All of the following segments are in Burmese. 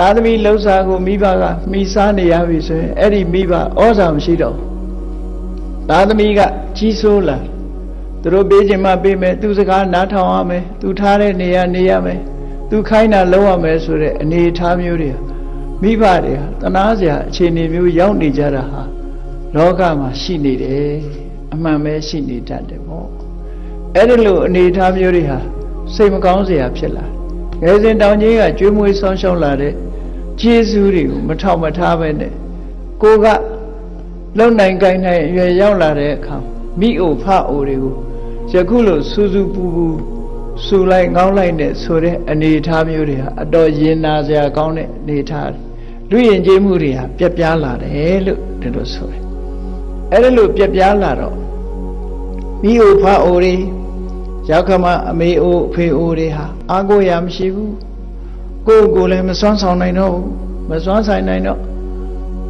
သားသမီးလှုပ်ရှားကိုမိဘကမိစားနေရပြီဆိုရင်အဲ့ဒီမိဘဩဇာမရှိတော့ဘူးသားသမီးကကြီးစိုးလာသူတို့ပေးခြင်းမပေးမယ်သူစကားနားထောင်ရမယ်သူထားတဲ့နေရာနေရမယ်သူခိုင်းတာလုပ်ရမယ်ဆိုတဲ့အနေအထားမျိုးတွေဟာမိဘတွေဟာတနာစရာအခြေအနေမျိုးရောက်နေကြတာဟာလောကမှာရှိနေတယ်အမှန်ပဲရှိနေတတ်တယ်ပေါ့အဲ့ဒီလိုအနေအထားမျိုးတွေဟာစိတ်မကောင်းစရာဖြစ်လာတယ် ငယ်စဉ်တောင်ကြီးကကျွေးမွေးဆောင်းရှောက်လာတဲ့ကျေးဇူးတွေကိုမထောက်မထားပဲနဲ့ကိုကလုံနိုင်ကိုင်းနိုင်အရွယ်ရောက်လာတဲ့အခါမိအိုဖအိုတွေကိုယခုလိုစူးစူးပူပူစူလိုက်ငောင်းလိုက်နဲ့ဆိုတဲ့အနေအထားမျိုးတွေဟာအတော်ရင်နာစရာကောင်းတဲ့အနေအထားတွေလူရင်ကျေးမှုတွေဟာပြက်ပြားလာတယ်လို့ဒီလိုဆိုတယ်အဲ့ဒါလို့ပြက်ပြားလာတော့မိအိုဖအိုတွေ ရောက်ခမအမေအိုအဖေအိုတွေဟာအာကိုရာမရှိဘူးကိုယ့်ကိုယ်လည်းမစွမ်းဆောင်နိုင်တော့ဘူးမစွမ်းဆိုင်နိုင်တော့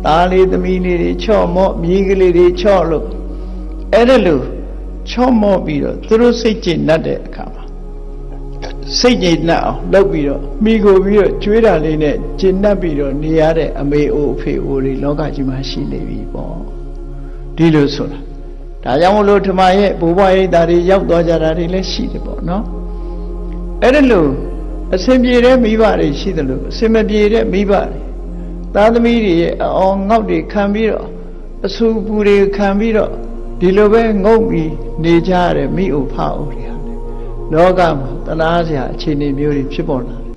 သားလေးသမီးလေးတွေချော့မော့မြေးကလေးတွေချော့လို့အဲ့ဒါလို့ချော့မော့ပြီးတော့သူတို့စိတ်ကျဉ်တတ်တဲ့အခါမှာစိတ်ကျဉ်တတ်အောင်လုပ်ပြီးတော့မိကိုပြီးတော့ကျွေးတာလေးနဲ့ကျဉ်တတ်ပြီးတော့နေရတဲ့အမေအိုအဖေအိုတွေလောကကြီးမှာရှိနေပြီပေါ့ဒီလိုဆိုတာ ဒါကြောင့်မလို့ဓမ္မရဲ့ဘိုးဘွားရိပ်သားတွေရောက်သွားကြတာတွေလည်းရှိတယ်ပေါ့နော်အဲ့ဒါလို့အစဉ်ပြေတဲ့မိဘတွေရှိတယ်လို့အစဉ်မပြေတဲ့မိဘတွေသားသမီးတွေရဲ့အအောင်ငေါက်တွေခံပြီးတော့အဆူပူတွေခံပြီးတော့ဒီလိုပဲငုတ်ပြီးနေကြရတဲ့မိအိုဖအိုတွေဟာလေလောကမှာတနာစရာအခြေအနေမျိုးတွေဖြစ်ပေါ်လာတယ်